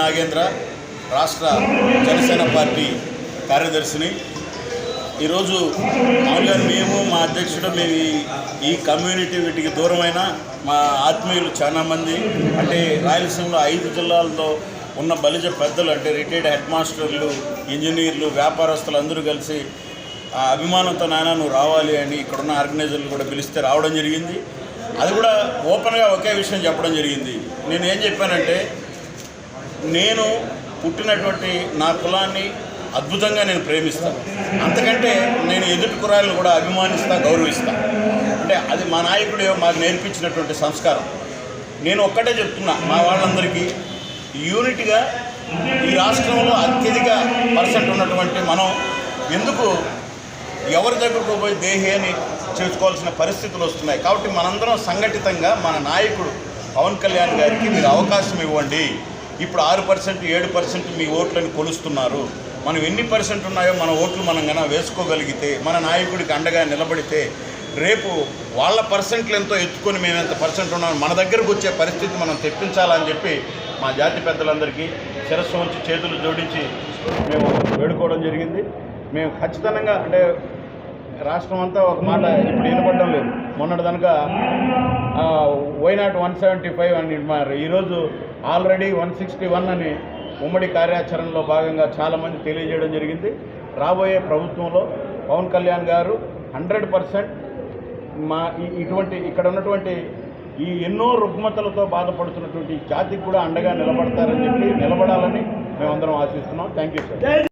నాగేంద్ర రాష్ట్ర జనసేన పార్టీ కార్యదర్శిని. ఈరోజు మామూలుగా మేము మా అధ్యక్షుడు మేము ఈ- కమ్యూనిటీ వీటికి దూరమైన మా ఆత్మీయులు చాలామంది అంటే రాయలసీమలో ఐదు జిల్లాలతో ఉన్న బలిజ పెద్దలు అంటే రిటైర్డ్ హెడ్ మాస్టర్లు ఇంజనీర్లు వ్యాపారస్తులు అందరూ కలిసి ఆ అభిమానంతో నాయన నువ్వు రావాలి అని ఇక్కడున్న ఆర్గనైజర్లు కూడా పిలిస్తే రావడం జరిగింది. అది కూడా ఓపెన్గా ఒకే విషయం చెప్పడం జరిగింది. నేను ఏం చెప్పానంటే నేను పుట్టినటువంటి నా కులాన్ని అద్భుతంగా నేను ప్రేమిస్తాను. అంతకంటే నేను ఎదుటి కురాలను కూడా అభిమానిస్తా గౌరవిస్తాను అంటే అది మా నాయకుడు మాకు నేర్పించినటువంటి సంస్కారం. నేను ఒక్కటే చెప్తున్నా మా వాళ్ళందరికీ యూనిట్గా ఈ రాష్ట్రంలో అత్యధిక పర్సెంట్ ఉన్నటువంటి మనం ఎందుకు ఎవరి దగ్గరకు పోయి దేహేని చేసుకోవాల్సిన పరిస్థితులు వస్తున్నాయి? కాబట్టి మనందరం సంఘటితంగా మన నాయకుడు పవన్ కళ్యాణ్ గారికి మీరు అవకాశం ఇవ్వండి. ఇప్పుడు ఆరు పర్సెంట్ ఏడు పర్సెంట్ మీ ఓట్లను కొలుస్తున్నారు. మనం ఎన్ని పర్సెంట్ ఉన్నాయో మన ఓట్లు మనం కన్నా వేసుకోగలిగితే మన నాయకుడికి అండగా నిలబడితే రేపు వాళ్ళ పర్సెంట్లు ఎంతో ఎత్తుకొని మేము ఎంత పర్సెంట్ ఉన్నాం మన దగ్గరకు వచ్చే పరిస్థితి మనం తెప్పించాలని చెప్పి మా జాతి పెద్దలందరికీ శిరస్సు ఉంచి చేతులు జోడించి మేము వేడుకోవడం జరిగింది. మేము ఖచ్చితంగా అంటే రాష్ట్రం అంతా ఒక మాట ఇప్పుడు వినపడడం లేదు. మొన్నటి కనుక why not one seventy five అని మారు ఈరోజు ఆల్రెడీ వన్ సిక్స్టీ వన్ అని ఉమ్మడి కార్యాచరణలో భాగంగా చాలామంది తెలియజేయడం జరిగింది. రాబోయే ప్రభుత్వంలో పవన్ కళ్యాణ్ గారు హండ్రెడ్ పర్సెంట్ మా ఇటువంటి ఇక్కడ ఉన్నటువంటి ఈ ఎన్నో రుగ్మతలతో బాధపడుతున్నటువంటి జాతికి కూడా అండగా నిలబడతారని చెప్పి నిలబడాలని మేమందరం ఆశిస్తున్నాం. Thank you sir